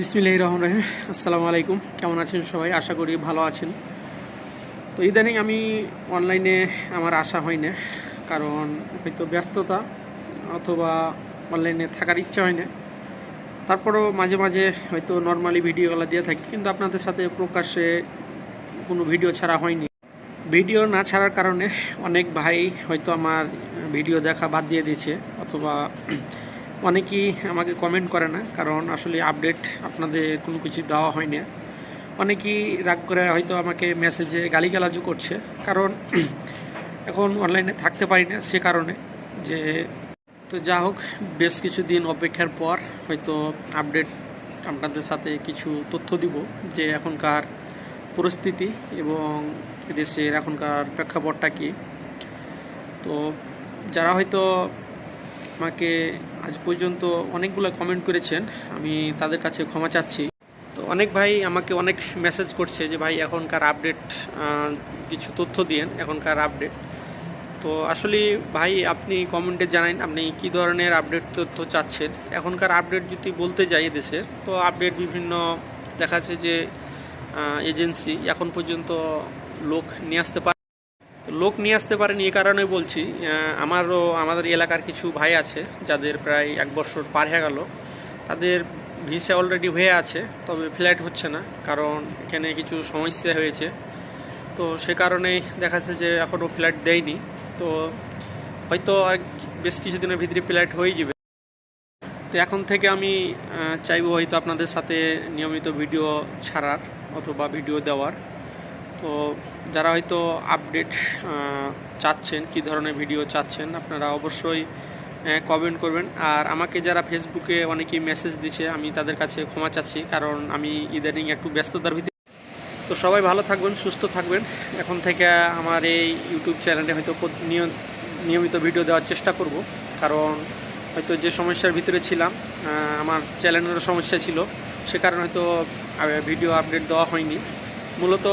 বিসমিল্লাহ রহমান রহিম আসসালামু আলাইকুম কেমন আছেন সবাই? আশা করি ভালো আছেন। তো ইদানিং আমি অনলাইনে আমার আশা হয় না, কারণ হয়তো ব্যস্ততা অথবা অনলাইনে থাকার ইচ্ছা হয় না। তারপরেও মাঝে মাঝে হয়তো নর্মালি ভিডিওগুলো দিয়ে থাকি, কিন্তু আপনাদের সাথে প্রকাশ্যে কোনো ভিডিও ছাড়া হয়নি। ভিডিও না ছাড়ার কারণে অনেক ভাই হয়তো আমার ভিডিও দেখা বাদ দিয়ে দিয়েছে, অথবা অনেকেই আমাকে কমেন্ট করে না, কারণ আসলে আপডেট আপনাদের কোনো কিছু দেওয়া হয় না অনেকেই রাগ করে হয়তো আমাকে মেসেজে গালিগালাজও করছে, কারণ এখন অনলাইনে থাকতে পারি না সে কারণে যে, তো যা হোক, বেশ কিছু দিন অপেক্ষার পর হয়তো আপডেট আপনাদের সাথে কিছু তথ্য দিব যে এখনকার পরিস্থিতি এবং দেশের এখনকার প্রেক্ষাপটটা কী। তো যারা হয়তো আমাকে আজ পর্যন্ত অনেকগুলো কমেন্ট করেছেন। আমি তাদের কাছে ক্ষমা চাচ্ছি। তো অনেক ভাই আমাকে অনেক মেসেজ করছে যে, ভাই, এখনকার আপডেট কিছু তথ্য দিয়েন, এখনকার আপডেট তো আসলে ভাই, আপনি কমেন্টে জানান আপনি কি ধরনের আপডেট তথ্য চাচ্ছেন? এখনকার আপডেট যদি বলতে যাই দেশের তো আপডেট বিভিন্ন দেখা যাচ্ছে যে এজেন্সি এখন পর্যন্ত লোক নিয়ে আসতে পারে লোক নিয়ে আসতে পারেনি, এ কারণে বলছি। আমারও, আমাদের এলাকার কিছু ভাই আছে, যাদের প্রায় এক বছর পার হয়ে গেল। তাদের ভিসা অলরেডি হয়ে আছে, তবে ফ্লাইট হচ্ছে না, কারণ এখানে কিছু সমস্যা হয়েছে। তো সে কারণেই দেখা যাচ্ছে যে এখনও ফ্ল্যাট দেয়নি। তো হয়তো বেশ কিছুদিনের ভিতরে ফ্ল্যাট হয়ে যাবে। তো এখন থেকে আমি চাইব হয়তো আপনাদের সাথে নিয়মিত ভিডিও ছাড়ার অথবা ভিডিও দেওয়ার। তো যারা হয়তো আপডেট চাচ্ছেন, কি ধরনের ভিডিও চাচ্ছেন, আপনারা অবশ্যই কমেন্ট করবেন। আর আমাকে যারা ফেসবুকে অনেকেই মেসেজ দিচ্ছে, আমি তাদের কাছে ক্ষমা চাচ্ছি, কারণ আমি ইদানিং একটু ব্যস্ততার ভিতরে। তো সবাই ভালো থাকবেন, সুস্থ থাকবেন। এখন থেকে আমার এই ইউটিউব চ্যানেলে হয়তো নিয়মিত ভিডিও দেওয়ার চেষ্টা করব। কারণ হয়তো যে সমস্যার ভিতরে ছিলাম আমার চ্যানেলের সমস্যা ছিল। সে কারণে হয়তো ভিডিও আপডেট দেওয়া হয়নি। মূলত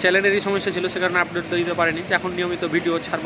চ্যানেলেরই সমস্যা ছিল সে কারণে আপডেট দিতে পারেনি। এখন নিয়মিত ভিডিও ছাড়ব।